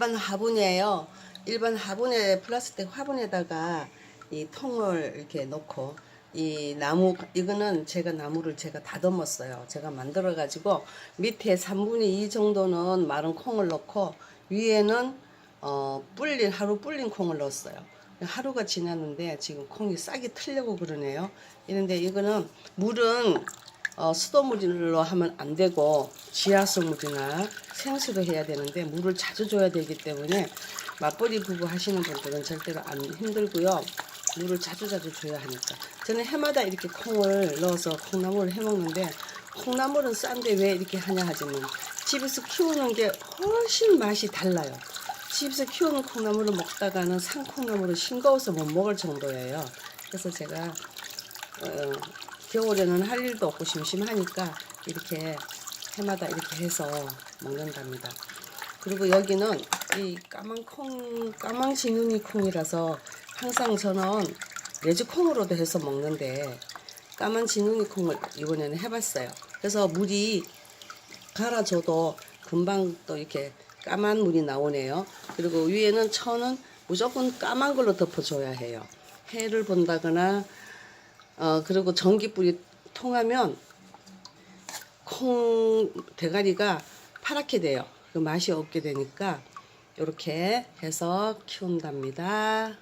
일반 화분이에요. 일반 화분에 플라스틱 화분에다가 이 통을 이렇게 넣고 이 나무 이거는 제가 나무를 제가 다듬었어요. 제가 만들어 가지고 밑에 3분의 2 정도는 마른 콩을 넣고 위에는 어 불린 하루 불린 콩을 넣었어요. 하루가 지났는데 지금 콩이 싹이 틀려고 그러네요. 이런데 이거는 물은 어, 수돗물로 하면 안 되고 지하수 물이나 생수로 해야 되는데 물을 자주 줘야 되기 때문에 맞벌이 부부 하시는 분들은 절대로 안 힘들고요. 물을 자주 자주 줘야 하니까 저는 해마다 이렇게 콩을 넣어서 콩나물을 해 먹는데 콩나물은 싼데 왜 이렇게 하냐 하지만 집에서 키우는 게 훨씬 맛이 달라요. 집에서 키우는 콩나물을 먹다가는 산콩나물은 싱거워서 못 먹을 정도예요. 그래서 제가 어, 겨울에는 할 일도 없고 심심하니까 이렇게 해마다 이렇게 해서 먹는답니다. 그리고 여기는 이 까만 콩, 까만 진눈이 콩이라서 항상 저는 레즈 콩으로도 해서 먹는데 까만 진눈이 콩을 이번에는 해봤어요. 그래서 물이 갈아줘도 금방 또 이렇게 까만 물이 나오네요. 그리고 위에는 천은 무조건 까만 걸로 덮어줘야 해요. 해를 본다거나 어 그리고 전기불이 통하면 콩 대가리가 파랗게 돼요. 그 맛이 없게 되니까 이렇게 해서 키운답니다.